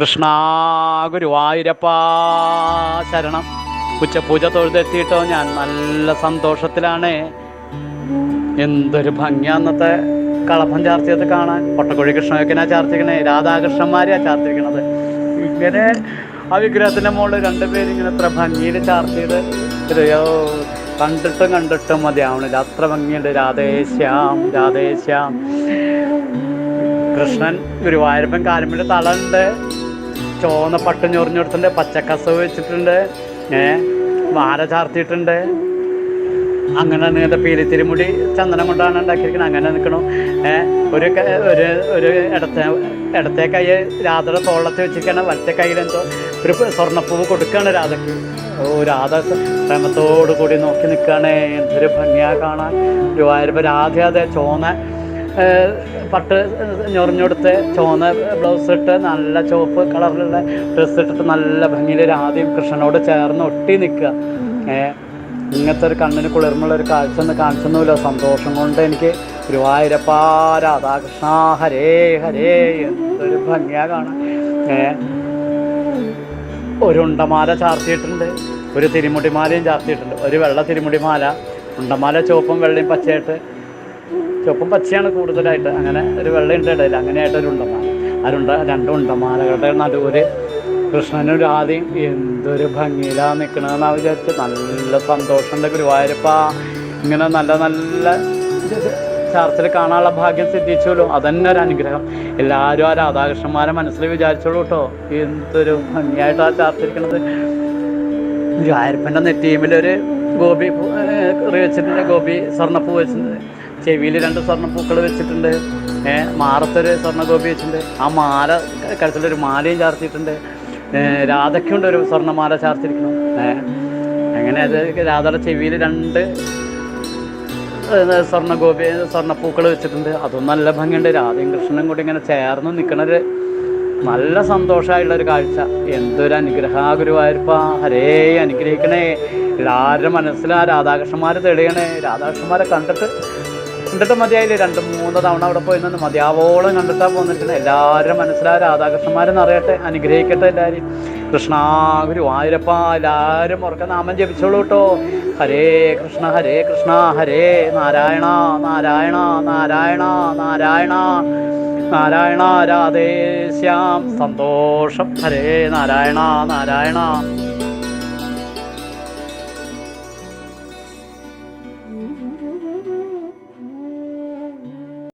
കൃഷ്ണ ഗുരുവായൂരപ്പ ശരണം. ഉച്ചപൂജ തൊഴുതെത്തിയിട്ടോ? ഞാൻ നല്ല സന്തോഷത്തിലാണ്. എന്തൊരു ഭംഗിയാ അന്നത്തെ കളഭം ചാർത്തിയത് കാണാൻ. പൊട്ടക്കുഴി കൃഷ്ണയൊക്കെനാ ചാർത്തിക്കണേ രാധാകൃഷ്ണന്മാരെയാ ചാർത്തിരിക്കണത്. ഇങ്ങനെ ആ വിഗ്രഹത്തിന്റെ മുകളിൽ രണ്ടുപേരും ഇങ്ങനെ എത്ര ഭംഗിയിൽ ചാർത്തിയത്. ഇതയോ? കണ്ടിട്ടും കണ്ടിട്ടും മതിയാവണില്ല അത്ര ഭംഗിയുണ്ട്. രാധേശ്യാം രാധേശ്യാം കൃഷ്ണൻ ഗുരുവായൂരപ്പൻ കാലുമ്പിൽ തളുണ്ട്. ചുവന്ന പട്ട് ഞൊറിഞ്ഞെടുത്തിട്ടുണ്ട് പച്ചക്കസവ് വെച്ചിട്ടുണ്ട് ഏ വാര ചാർത്തിയിട്ടുണ്ട്. അങ്ങനെ നിങ്ങളുടെ പീലിത്തിരിമുടി ചന്ദനം കൊണ്ടാണ് ഉണ്ടാക്കിയിരിക്കുന്നത്. അങ്ങനെ നിൽക്കണം. ഒരു ഒരു ഒരു ഇടത്തെ ഇടത്തെ കൈ രാധയുടെ തോളത്ത് വെച്ചിരിക്കണം വലത്തെ കയ്യിൽ എന്തോ ഒരു സ്വർണപ്പൂവ് കൊടുക്കുകയാണ് രാധയ്ക്ക്. ഓ രാധ പ്രേമത്തോടു കൂടി നോക്കി നിൽക്കുകയാണ്. എന്തൊരു ഭംഗിയാ കാണാൻ. ഗുരുവായൂരപ്പ രാധ അതെ ചോന്ന പട്ട് ഞൊറിഞ്ഞെടുത്ത് ചുവന്ന ബ്ലൗസ് ഇട്ട് നല്ല ചുവപ്പ് കളറിലുള്ള ഡ്രസ്സ് ഇട്ടിട്ട് നല്ല ഭംഗിയിൽ ആദ്യം കൃഷ്ണനോട് ചേർന്ന് ഒട്ടി നിൽക്കുക. ഇങ്ങനത്തെ ഒരു കണ്ണിന് കുളിർമുള്ള ഒരു കാഴ്ച ഒന്ന് കാണിച്ചൊന്നുമില്ല. സന്തോഷം കൊണ്ട് എനിക്ക് ഗുരുവായൂരപ്പാ രാധാകൃഷ്ണ ഹരേ ഹരേ എന്തൊരു ഭംഗിയാ കാണാൻ. ഒരു ഉണ്ടമാല ചാർത്തിയിട്ടുണ്ട്. ഒരു തിരുമുടിമാലയും ചാർത്തിയിട്ടുണ്ട്. ഒരു വെള്ള തിരുമുടിമാല ഉണ്ടമാല ചുവപ്പും വെള്ളയും പച്ചയായിട്ട് ചുവപ്പും പച്ചയാണ് കൂടുതലായിട്ട്. അങ്ങനെ ഒരു വെള്ളയുണ്ട് ഇടയിൽ അങ്ങനെയായിട്ട് ഒരു ഉണ്ടമാല. ആരുണ്ട രണ്ട് ഉണ്ടമാലകളുടെ നടുവൊരു കൃഷ്ണനും രാധയും എന്തൊരു ഭംഗിയിലാ നിൽക്കണമെന്നാ വിചാരിച്ച് നല്ല സന്തോഷമുണ്ട് ഗുരുവായൂരപ്പ. ഇങ്ങനെ നല്ല നല്ല ചാർച്ചിൽ കാണാനുള്ള ഭാഗ്യം സിദ്ധിച്ചോളൂ. അതന്നെ ഒരു അനുഗ്രഹം. എല്ലാവരും ആ രാധാകൃഷ്ണന്മാരെ മനസ്സിൽ വിചാരിച്ചോളൂ കേട്ടോ എന്തൊരു ഭംഗിയായിട്ടാ ചാർത്തിരിക്കണത് ഗുരുവായൂരപ്പന്റെ നെറ്റീമിലൊരു ഗോപി വെച്ചിട്ടുണ്ട്. ഗോപി സ്വർണപ്പൂ വെച്ചിട്ടുണ്ട്. ചെവിയിൽ രണ്ട് സ്വർണ പൂക്കൾ വെച്ചിട്ടുണ്ട്. മാറത്തൊരു സ്വർണ ഗോപി വെച്ചിട്ടുണ്ട്. ആ മാല കഴുത്തിലൊരു മാലയും ചാർത്തിയിട്ടുണ്ട്. ഏഹ് രാധയ്ക്കുണ്ട് ഒരു സ്വർണമാല ചാർത്തിരിക്കണം ഏഹ് അങ്ങനെ അത് രാധയുടെ ചെവിയിൽ രണ്ട് സ്വർണഗോപി സ്വർണ ഗോപി സ്വർണപ്പൂക്കൾ വെച്ചിട്ടുണ്ട്. അതും നല്ല ഭംഗിയുണ്ട്. രാധയും കൃഷ്ണനും കൂടി ഇങ്ങനെ ചേർന്ന് നിൽക്കണൊരു നല്ല സന്തോഷമായിട്ടുള്ളൊരു കാഴ്ച. എന്തൊരു അനുഗ്രഹ ഹരേ അനുഗ്രഹിക്കണേ. എല്ലാവരുടെ മനസ്സിൽ ആ രാധാകൃഷ്ണന്മാർ തെളിയണേ. രാധാകൃഷ്ണന്മാരെ കണ്ടിട്ട് കണ്ടിട്ട് മതിയായില്ലേ? രണ്ട് മൂന്ന് തവണ അവിടെ പോയി നിന്ന് മതിയാവോളം കണ്ടിട്ടാ പോന്നിട്ടുണ്ട് എല്ലാവരും മനസ്സിലായ രാധാകൃഷ്ണന്മാരെന്ന് അറിയട്ടെ അനുഗ്രഹിക്കട്ടെ എല്ലാവരും കൃഷ്ണ ഗുരുവായൂരപ്പ എല്ലാവരും ഉറക്കം നാമം ജപിച്ചോളൂ കേട്ടോ. ഹരേ കൃഷ്ണ ഹരേ കൃഷ്ണ ഹരേ നാരായണ നാരായണ നാരായണ നാരായണ നാരായണ രാധേ ശ്യാം. സന്തോഷം. ഹരേ നാരായണ നാരായണ.